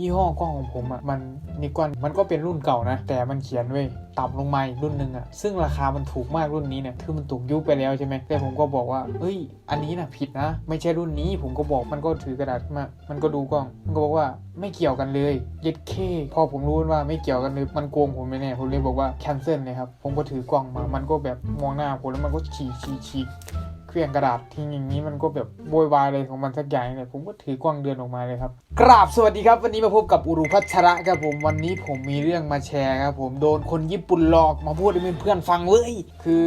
ยี่ห้อกล้องของผมอะ่ะมันนิกอนมันก็เป็นรุ่นเก่านะ แต่มันเขียนไว้ต่ำลงมาอีกรุ่นหนึ่งอะ่ะซึ่งราคามันถูกมากรุ่นนี้เนี่ยคือมันตกยุคไปแล้วใช่ไหมแต่ผมก็บอกว่าเฮ้ย อันนี้นะผิดนะ ไม่ใช่รุ่นนี้ผมก็บอกมันก็ถือกระดาษมา มันก็ดูกล้อง มันก็บอกว่าไม่เกี่ยวกันเลยเย็ดเคพอผมรู้ว่าไม่เกี่ยวกันเลยมันโกงผมไปแน่ผมเลยบอกว่าแคนเซิลเลยครับผมก็ถือกล้องมา มันก็แบบมองหน้าผมแล้วมันก็ฉีกฉีกฉีก เครื่องกระดาษทิ้งอย่างนี้มันก็แบบโวยวายอะไรของมันสักอย่างเนี่ยผมก็ถือกล้องเดินออกมาเลยครับ กราบสวัสดีครับ วันนี้มาพบกับอุรุพัชระครับผมวันนี้ผมมีเรื่องมาแชร์ครับผมโดนคนญี่ปุ่นหลอกมาพูดให้เพื่อนๆฟังเลยคือ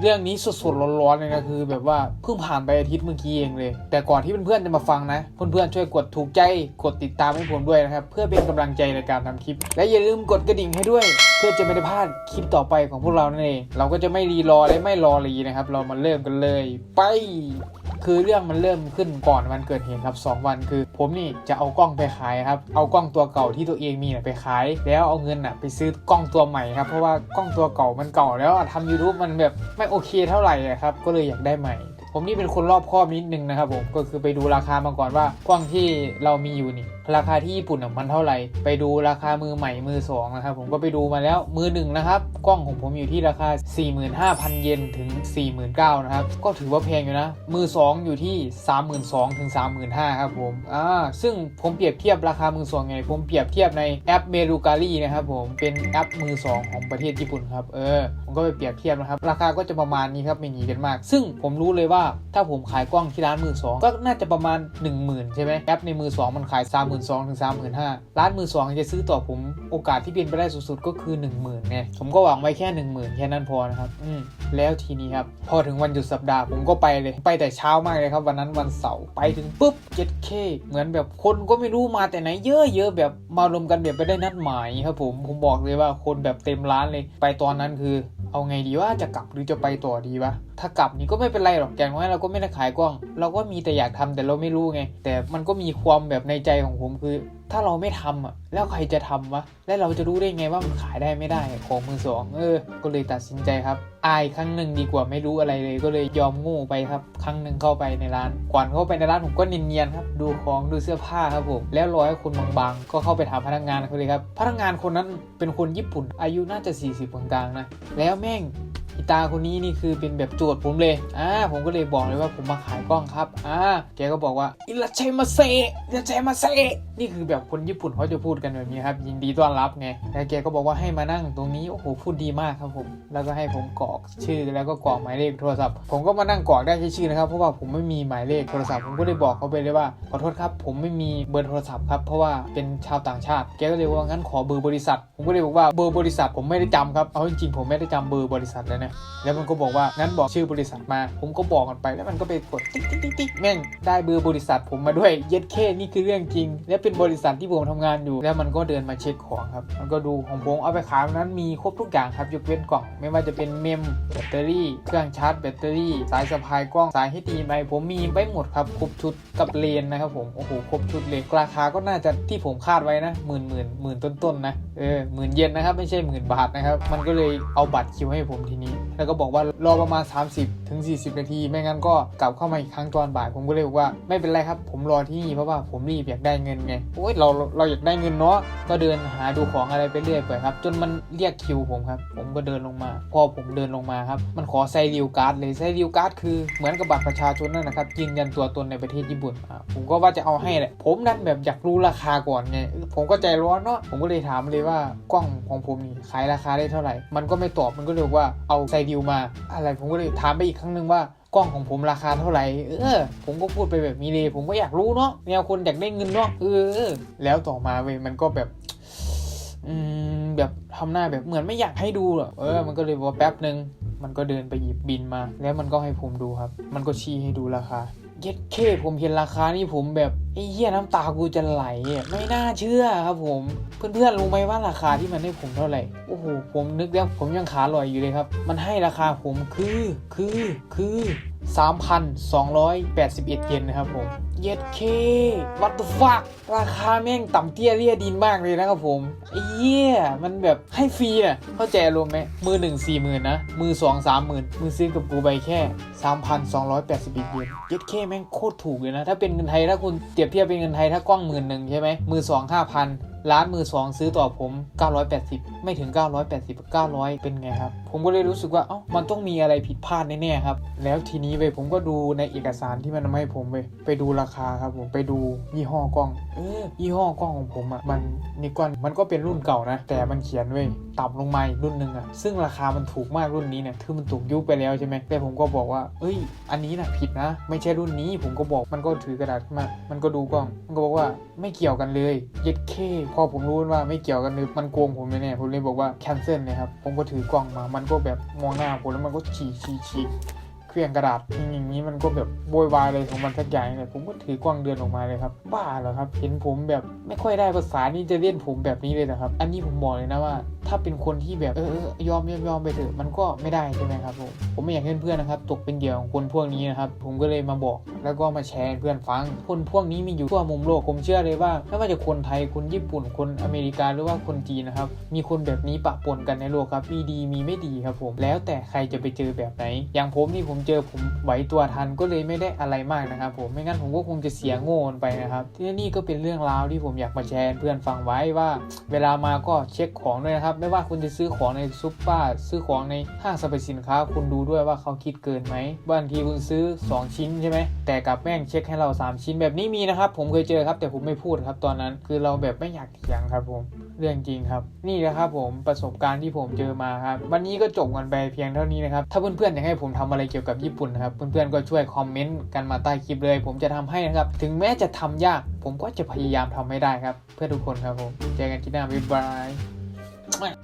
เรื่องนี้สดๆร้อนๆเลยนะคือ แบบว่าเพิ่งผ่านไปอาทิตย์เมื่อกี้เองเลย แต่ก่อนที่เพื่อนๆจะมาฟังนะ เพื่อนๆช่วยกดถูกใจกดติดตามให้ผมด้วยนะครับ เพื่อเป็นกำลังใจในการทำคลิป และอย่าลืมกดกระดิ่งให้ด้วย เพื่อจะไม่ได้พลาดคลิปต่อไปของพวกเรานั่นเองเราก็จะไม่รีรอและไม่รอรีนะครับ เรามาเริ่มกันเลย ไป คือเรื่องมันเริ่มขึ้นก่อนวันเกิดเหตุครับ 2 วันคือ ผมนี่จะเอากล้องไปขายครับ เอากล้องตัวเก่าที่ตัวเองมีไปขาย แล้วเอาเงินน่ะไปซื้อกล้องตัวใหม่ครับ เพราะว่ากล้องตัวเก่ามันเก่าแล้วทำ YouTube มันแบบไม่โอเคเท่าไหร่ครับ ก็เลยอยากได้ใหม่ผมนี่เป็นคนรอบคอบนิดนึงนะครับผมก็คือไปดูราคามาก่อนว่ากล้องที่เรามีอยู่นี่ราคาที่ญี่ปุ่นมันเท่าไหร่ ไปดูราคามือใหม่มือสองนะครับ ผมก็ไปดูมาแล้วมือหนึ่งนะครับ กล้องของผมอยู่ที่ราคา 45,000 เยนถึง 49,000นะครับ ก็ถือว่าแพงอยู่นะ มือ2อยู่ที่ 32,000ถึง35,000ครับผมอ่าซึ่งผมเปรียบเทียบราคามือสองไง ผมเปรียบเทียบในแอปเมรูการีนะครับผมเป็นแอปมือสองของประเทศญี่ปุ่นครับเออผมก็ไปเปรียบเทียบนะครับ ราคาก็จะประมาณนี้ครับไม่หนีกันมาก ซึ่งผมรู้เลยว่าถ้าผมขายกล้องที่ร้านมือสองก็น่าจะประมาณ 10,000ใช่ไหมแอปในมือสองมันขาย32,000ถึง35,000ร้านมือสองจะซื้อต่อผมโอกาสที่เป็นไปได้สุดๆก็คือ10,000ไงผมก็หวังไว้แค่10,000แค่นั้นพอนะครับอืมแล้วทีนี้ครับพอถึงวันหยุดสัปดาห์ผมก็ไปเลยไปแต่เช้ามากเลยครับวันนั้นวันเสาร์ไปถึงปุ๊บ 7K เหมือนแบบคนก็ไม่รู้มาแต่ไหนเยอะๆแบบมารวมกันแบบไปได้นัดหมายครับผมผมบอกเลยว่าคนแบบเต็มร้านเลย ไปตอนนั้นคือ เอาไงดีว่าจะกลับหรือจะไปต่อดีวะ ถ้ากลับนี่ก็ไม่เป็นไรหรอกอย่างน้อยเราก็ไม่ได้ขายกล้อง เราก็มีแต่อยากทำแต่เราไม่รู้ไง แต่มันก็มีความแบบในใจของผมคือ ถ้าเราไม่ทำอะ แล้วใครจะทำวะ และเราจะรู้ได้ไงว่ามันขายได้ไม่ได้ของมือสองเออ ก็เลยตัดสินใจครับ อายครั้งหนึ่งดีกว่าไม่รู้อะไรเลย ก็เลยยอมงูไปครับ ครั้งหนึ่งเข้าไปในร้าน ก่อนเข้าไปในร้านผมก็เนียนๆครับ ดูของดูเสื้อผ้าครับผม แล้วรอให้คนบางๆ ก็เข้าไปถามพนักงานเขาเลยครับ พนักงานคนนั้นเป็นคนญี่ปุ่น อายุน่าจะ 40กลางๆนะ แล้วแม่ง อีตาคนนี้นี่คือเป็นแบบโจทย์ผมเลยอ่าผมก็เลยบอกเลยว่าผมมาขายกล้องครับอ่าแกก็บอกว่าอิราชัยมาเซอิราชัยมาเซนี่คือแบบคนญี่ปุ่นเขาจะพูดกันแบบนี้ครับยินดีต้อนรับไงแล้วแกก็บอกว่าให้มานั่งตรงนี้โอ้โหพูดดีมากครับผม แล้วก็ให้ผมกรอกชื่อแล้วก็กรอกหมายเลขโทรศัพท์ ผมก็มานั่งกรอกได้แค่ชื่อนะครับเพราะว่าผมไม่มีหมายเลขโทรศัพท์ผมก็เลยบอกเขาไปเลยว่าขอโทษครับ ผมไม่มีเบอร์โทรศัพท์ครับเพราะว่าเป็นชาวต่างชาติแกก็เลยว่างั้นขอเบอร์บริษัท ผมก็เลยบอกว่าเบอร์บริษัทผมไม่ได้จำครับเอาจริงๆผมไม่ได้จำเบอร์บริษัทเลยนะแล้วมันก็บอกว่างั้นบอกชื่อบริษัทมา ผมก็บอกกันไปแล้วมันก็ไปกดติ๊กติ๊กติ๊กติ๊กแม่งได้เบอร์บริษัทผมมาด้วยเย็ดเคนี่คือเรื่องจริง และเป็นบริษัทที่ผมทำงานอยู่ แล้วมันก็เดินมาเช็คของครับ มันก็ดูของผมเอาไปขายนนั้นมีครบทุกอย่างครับยกเว้นกล่อง ไม่ว่าจะเป็นเมมแบตเตอรี่ เครื่องชาร์จแบตเตอรี่ สายสะพายกล้องสายให้ดีไหมผมมีไปหมดครับครบชุดกับเลนนะครับผมโอ้โหครบชุดเลยราคาก็น่าจะที่ผมคาดไว้นะหมื่นหมื่นหมื่นต้นๆนะเออหมื่นเยนนะครับไม่ใช่หมื่นบาทนะครับมันก็เลยเอาบัตรคิวให้ผมทีนี้แล้วก็บอกว่ารอประมาณ 30ถึง40 นาที ไม่งั้นก็กลับเข้ามาอีกครั้งตอนบ่าย ผมก็เลยบอกว่าไม่เป็นไรครับ ผมรอที่นี่เพราะว่าผมรีบอยากได้เงินไงโอ้ยเราเราอยากได้เงินเนาะก็เดินหาดูของอะไรไปเรื่อยเปื่อยครับ จนมันเรียกคิวผมครับ ผมก็เดินลงมา พอผมเดินลงมาครับ มันขอไซริวการ์ดเลยไซริวการ์ดคือเหมือนกับบัตรประชาชนนั่นนะครับยืนยันตัวตนในประเทศญี่ปุ่นอะผมก็ว่าจะเอาให้แหละผมนั่นแบบอยากรู้ราคาก่อนไงผมก็ใจร้อนเนาะผมก็เลยถามเลยว่ากล้องของผมนี่ขายราคาได้เท่าไหร่ มันก็ไม่ตอบมันก็เลยว่าเอาไซริวมา อะไรผมก็เลยถามไปอีกครั้งหนึ่งว่ากล้องของผมราคาเท่าไหร่ เออ ผมก็พูดไปแบบนี้เลยผมก็อยากรู้เนาะแนวคนอยากได้เงินเนาะ เออ แล้วต่อมาเว้ยมันก็แบบ อืม แบบทำหน้าแบบเหมือนไม่อยากให้ดูหรอกเออ มันก็เลยบอกว่าแป๊บหนึ่ง มันก็เดินไปหยิบบินมา แล้วมันก็ให้ผมดูครับ มันก็ชี้ให้ดูราคา เย็ดเคผมเห็นราคานี่ผมแบบไอ้เหี้ยน้ำตากูจะไหลไม่น่าเชื่อครับผม เพื่อนๆรู้ไหมว่าราคาที่มันให้ผมเท่าไหร่โอ้โหผมนึกแล้วผมยังขาลอยอยู่เลยครับ มันให้ราคาผมคือคือคือ 3,281 เยนนะครับผม เย็ดเค what the fuck ราคาแม่งต่ำเตี้ยเรียดินมากเลยนะครับผมไอ้เหี้ยมันแบบให้ฟรีอะเข้าใจอารมไหมมือหนึ่งสี่หมื่นนะ มือสองสามหมื่นมือซื้อกับกูไปแค่สามพันสองร้อยแปดสิบเยนเย็ดเคแม่งโคตรถูกเลยนะ ถ้าเป็นเงินไทยถ้าคุณเปรียบเทียบเป็นเงินไทยถ้ากล้องหมื่นหนึ่งใช่ไหมมือสองห้าพันร้านมือสองซื้อต่อผม 980 ไม่ถึง 980 900 เป็นไงครับ ผมก็เลยรู้สึกว่าเอ้ามันต้องมีอะไรผิดพลาดแน่ๆครับ แล้วทีนี้เว้ยผมก็ดูในเอกสารที่มันมาให้ผมเว้ยไปดูราคาครับผมไปดูยี่ห้อกล้องเออยี่ห้อกล้องของผมอะ่ะมันนิกอนมันก็เป็นรุ่นเก่านะ แต่มันเขียนเว้ยต่ำลงมาอีกรุ่นหนึ่งอะ่ะซึ่งราคามันถูกมากรุ่นนี้เนี่ยคือมันถูกยุบไปแล้วใช่ไหมแต่ผมก็บอกว่า เอ้ย อันนี้นะผิดนะ ไม่ใช่รุ่นนี้ผมก็บอกมันก็ถือกระดาษขึ้นมา มันก็ดูกล้อง มันก็บอกว่าไม่เกี่ยวกันเลยเย็ดเคพอผมรู้ว่าไม่เกี่ยวกันเลยมันโกงผมแน่ๆผมเลยบอกว่า cancel เลยครับผมก็ถือกล้องมามันันก็แบบมองหน้าผมแล้วมันก็ฉีกฉีกฉีกเครื่องกระดาษทิ้งอย่างนี้มันก็แบบโวยวายเลยของมันสักอย่างเลยผมก็ถือกล้องเดินออกมาเลยครับ บ้าเหรอครับ เห็นผมแบบไม่ค่อยได้ภาษานี่จะเล่นผมแบบนี้เลยนะครับ อันนี้ผมบอกเลยนะว่า ถ้าเป็นคนที่แบบเออเออยอมยอมยอมไปเถอะมันก็ไม่ได้ใช่ไหมครับผมผมไม่อยากให้เพื่อนๆนะครับ ตกเป็นเหยื่อของคนพวกนี้นะครับ ผมก็เลยมาบอก แล้วก็มาแชร์เพื่อนฟัง คนพวกนี้มีอยู่ทั่วมุมโลกผมเชื่อเลยว่าไม่ว่าจะคนไทยคนญี่ปุ่นคนอเมริกาหรือว่าคนจีนนะครับ มีคนแบบนี้ปะปนกันในโลกครับมีดีมีไม่ดีครับผม แล้วแต่ใครจะไปเจอแบบไหน อย่างผมนี่ผมเจอผมไหวตัวทันก็เลยไม่ได้อะไรมากนะครับ ผมไม่งั้นผมก็คงจะเสียโง่ไปนะครับที่นี่ก็เป็นเรื่องราวที่ผมอยากมาแชร์เพื่อนฟังไว้ว่า เวลามาก็เช็คของด้วยนะครับไม่ว่าคุณจะซื้อของในซุปเปอร์ซื้อของในห้างสรรพสินค้า คุณดูด้วยว่าเขาคิดเกินไหมบางทีคุณซื้อ 2 ชิ้นใช่ไหมแต่กลับแม่งเช็คให้เรา 3 ชิ้นแบบนี้มีนะครับ ผมเคยเจอครับแต่ผมไม่พูดครับตอนนั้น คือเราแบบไม่อยากเถียงครับผมเรื่องจริงครับ นี่นะครับผมประสบการณ์ที่ผมเจอมาครับวันนี้ก็จบกันไปเพียงเท่านี้นะครับถ้าเพื่อนๆอยากให้ผมทำอะไรเกี่ยวกับญี่ปุ่นนะครับเพื่อนๆก็ช่วยคอมเมนต์กันมาใต้คลิปเลย ผมจะทำให้นะครับถึงแม้จะทำยาก ผมก็จะพยายามทำให้ได้ครับ เพื่อทุกคนครับผมเจอกันที่หน้าบ๊ายบาย Bye.